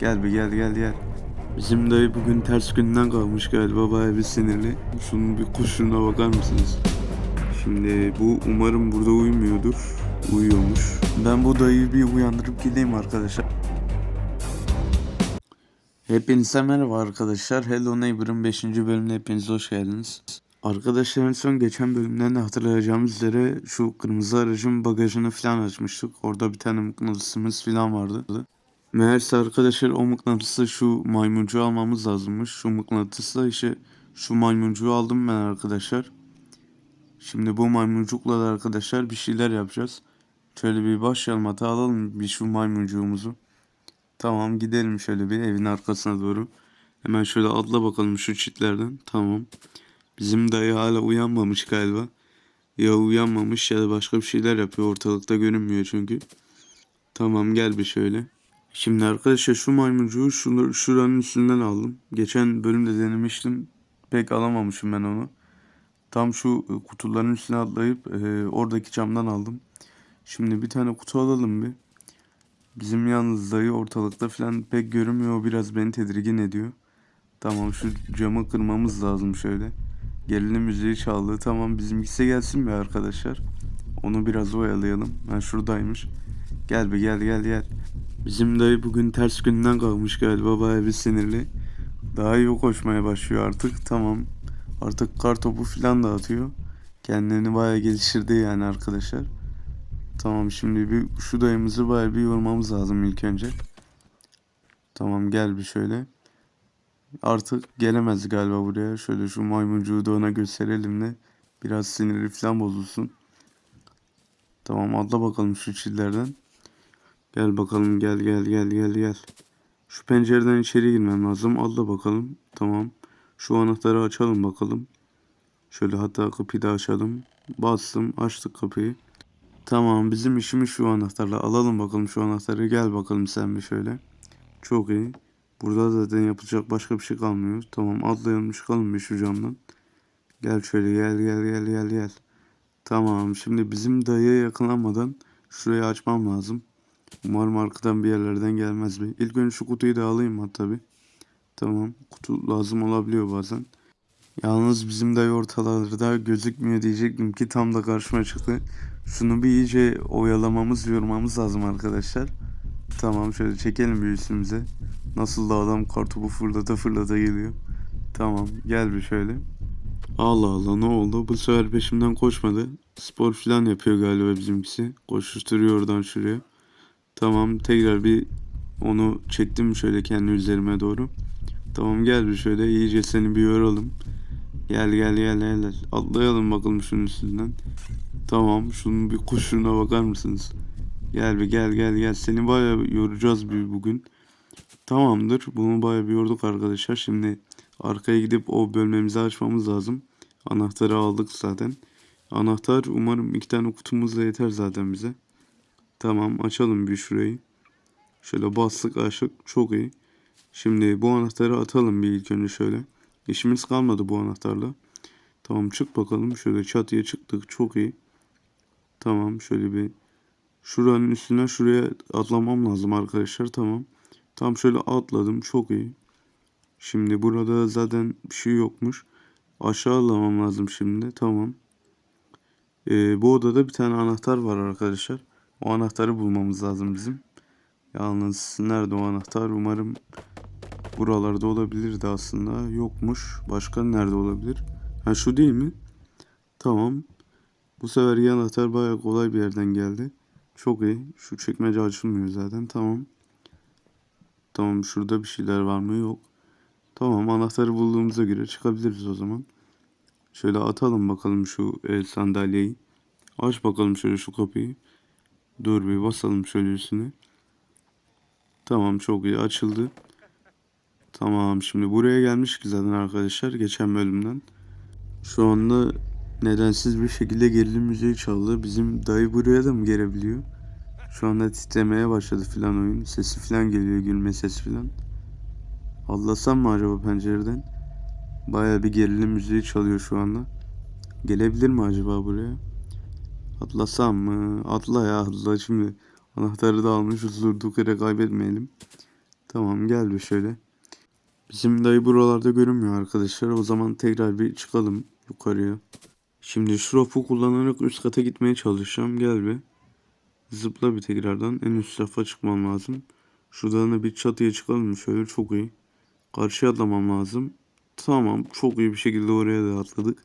Gel bir gel gel gel. Bizim dayı bugün ters günden kalmış galiba baya bir sinirli. Şunun bir kuşuna bakar mısınız? Şimdi bu umarım burada uyumuyordur. Uyuyormuş. Ben bu dayıyı bir uyandırıp gideyim arkadaşlar. Hepinize merhaba arkadaşlar. Hello Neighbor'ın 5. bölümüne hepiniz hoş geldiniz. Arkadaşlar en son geçen bölümden de hatırlayacağımız üzere şu kırmızı aracın bagajını falan açmıştık. Orada bir tane mıknatısımız falan vardı. Meğerse arkadaşlar o mıknatısı şu maymuncuğu almamız lazımmış. Şu mıknatısla işte şu maymuncuğu aldım ben arkadaşlar. Şimdi bu maymuncukla da arkadaşlar bir şeyler yapacağız. Şöyle bir başlayalım hata alalım bir şu maymuncuğumuzu. Tamam gidelim şöyle bir evin arkasına doğru. Hemen şöyle atla bakalım şu çitlerden. Tamam. Bizim dayı hala uyanmamış galiba. Ya uyanmamış ya da başka bir şeyler yapıyor. Ortalıkta görünmüyor çünkü. Tamam gel bir şöyle. Şimdi arkadaşlar şu maymuncuğu şunu, şuranın üstünden aldım. Geçen bölümde denemiştim. Pek alamamışım ben onu. Tam şu e, kutuların üstüne atlayıp e, oradaki camdan aldım. Şimdi bir tane kutu alalım bir. Bizim yalnız dayı ortalıkta falan pek görünmüyor. Biraz beni tedirgin ediyor. Tamam şu camı kırmamız lazım şöyle. Gerilim müziği çaldı. Tamam bizimkisi gelsin bir arkadaşlar. Onu biraz oyalayalım. Ben şuradaymış. Gel be gel gel gel. Bizim dayı bugün ters günden kalmış galiba baya bir sinirli. Daha iyi koşmaya başlıyor artık. Tamam. Artık kar topu falan da atıyor. Kendini baya geliştirdi yani arkadaşlar. Tamam şimdi bir şu dayımızı baya bir yormamız lazım ilk önce. Tamam gel bir şöyle. Artık gelemez galiba buraya. Şöyle şu maymuncuğu da ona gösterelim de biraz siniri falan bozulsun. Tamam atla bakalım şu çillerden. Gel bakalım gel gel gel gel gel. Şu pencereden içeri girmem lazım. Atla bakalım. Tamam. Şu anahtarı açalım bakalım. Şöyle hatta kapıyı da açalım. Bastım açtık kapıyı. Tamam bizim işimiz şu anahtarla. Alalım bakalım şu anahtarı. Gel bakalım sen bir şöyle. Çok iyi. Burada zaten yapacak başka bir şey kalmıyor. Tamam atlayalım çıkalım bir şu camdan. Gel şöyle gel gel gel gel gel. Tamam şimdi bizim dayıya yakınlanmadan şurayı açmam lazım. Umarım arkadan bir yerlerden gelmez bir. İlk önce şu kutuyu da alayım hatta bir. Tamam kutu lazım olabiliyor bazen. Yalnız bizim dayı ortalarda gözükmüyor diyecektim ki tam da karşıma çıktı. Şunu bir iyice oyalamamız, yormamız lazım arkadaşlar. Tamam şöyle çekelim bir üstümüze. Nasıl da adam kartopu fırlata fırlata geliyor. Tamam gel bir şöyle. Allah Allah ne oldu? Bu sefer peşimden koşmadı. Spor falan yapıyor galiba bizimkisi. Koşuşturuyor oradan şuraya. Tamam tekrar bir onu çektim şöyle kendi üzerime doğru. Tamam gel bir şöyle iyice seni bir yoralım. Gel gel gel gel. gel. Atlayalım bakalım şunun üstünden. Tamam şunun bir kuşuna bakar mısınız? Gel bir gel gel gel. Seni bayağı yoracağız bir bugün. Tamamdır. Bunu bayağı bir yorduk arkadaşlar. Şimdi arkaya gidip o bölmemizi açmamız lazım. Anahtarı aldık zaten. Anahtar umarım iki tane kutumuzla yeter zaten bize. Tamam açalım bir şurayı. Şöyle bastık açtık. Çok iyi. Şimdi bu anahtarı atalım bir ilk önce şöyle. İşimiz kalmadı bu anahtarla. Tamam çık bakalım. Şöyle çatıya çıktık. Çok iyi. Tamam şöyle bir şuranın üstüne şuraya atlamam lazım arkadaşlar. Tamam. Tam şöyle atladım. Çok iyi. Şimdi burada zaten bir şey yokmuş. Aşağı atlamam lazım şimdi. Tamam. Ee, bu odada bir tane anahtar var arkadaşlar. O anahtarı bulmamız lazım bizim. Yalnız nerede o anahtar? Umarım buralarda olabilirdi aslında. Yokmuş. Başka nerede olabilir? Ha şu değil mi? Tamam. Bu sefer anahtar bayağı kolay bir yerden geldi. Çok iyi. Şu çekmece açılmıyor zaten. Tamam. Tamam şurada bir şeyler var mı? Yok. Tamam anahtarı bulduğumuza göre çıkabiliriz o zaman. Şöyle atalım bakalım şu el sandalyeyi. Aç bakalım şöyle şu kapıyı. Dur bir basalım şöyle üstüne. Tamam çok iyi açıldı. Tamam şimdi buraya gelmiş ki zaten arkadaşlar geçen bölümden. Şu anda nedensiz bir şekilde gerilim müziği çaldı. Bizim dayı buraya da mı gelebiliyor? Şu anda titremeye başladı filan oyun. Sesi filan geliyor gülme sesi filan. Atlasam mı acaba pencereden? Baya bir gerilim müziği çalıyor şu anda. Gelebilir mi acaba buraya? Atlasam mı? Atla ya atla şimdi. Anahtarı da almışız durduk yere kaybetmeyelim. Tamam gel bir şöyle. Bizim dayı buralarda görünmüyor arkadaşlar. O zaman tekrar bir çıkalım yukarıya. Şimdi şu rafu kullanarak üst kata gitmeye çalışacağım. Gel bir. Zıpla bir tekrardan. En üst rafa çıkmam lazım. Şuradan da bir çatıya çıkalım şöyle çok iyi. Karşıya atlamam lazım. Tamam çok iyi bir şekilde oraya da atladık.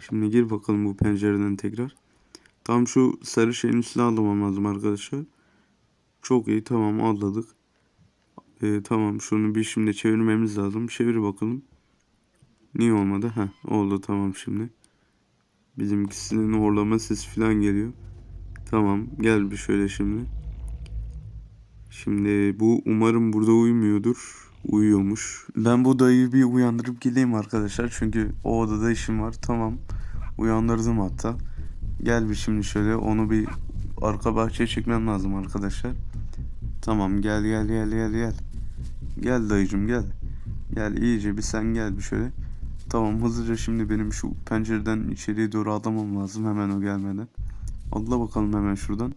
Şimdi gir bakalım bu pencereden tekrar. Tam şu sarı şeyin üstüne atlamam lazım arkadaşlar. Çok iyi tamam atladık. Ee, tamam şunu bir şimdi çevirmemiz lazım. Çevir bakalım. Niye olmadı? Heh oldu tamam şimdi. Bizimkisinin horlama sesi falan geliyor. Tamam gel bir şöyle şimdi. Şimdi bu umarım burada uyumuyordur. Uyuyormuş. Ben bu dayıyı bir uyandırıp gideyim arkadaşlar. Çünkü o odada işim var. Tamam. Uyandırdım hatta. Gel bir şimdi şöyle onu bir arka bahçeye çekmem lazım arkadaşlar. Tamam gel gel gel gel gel. Gel dayıcım gel. Gel iyice bir sen gel bir şöyle. Tamam hızlıca şimdi benim şu pencereden içeriye doğru atlamam lazım hemen o gelmeden. Atla bakalım hemen şuradan.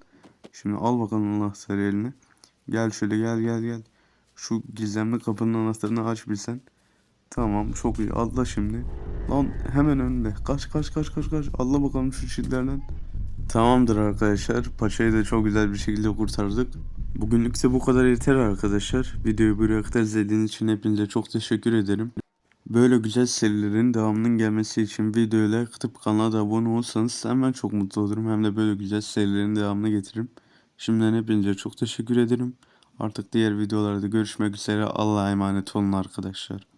Şimdi al bakalım anahtarı eline. Gel şöyle gel gel gel. Şu gizemli kapının anahtarını aç bilsen. Tamam çok iyi atla şimdi. Lan hemen önünde. Kaç kaç kaç kaç kaç. Atla bakalım şu çitlerden. Tamamdır arkadaşlar. Paçayı da çok güzel bir şekilde kurtardık. Bugünlük de bu kadar yeter arkadaşlar. Videoyu buraya kadar izlediğiniz için hepinize çok teşekkür ederim. Böyle güzel serilerin devamının gelmesi için videoyu like atıp kanala da abone olursanız hemen çok mutlu olurum. Hem de böyle güzel serilerin devamını getiririm. Şimdiden hepinize çok teşekkür ederim. Artık diğer videolarda görüşmek üzere. Allah'a emanet olun arkadaşlar.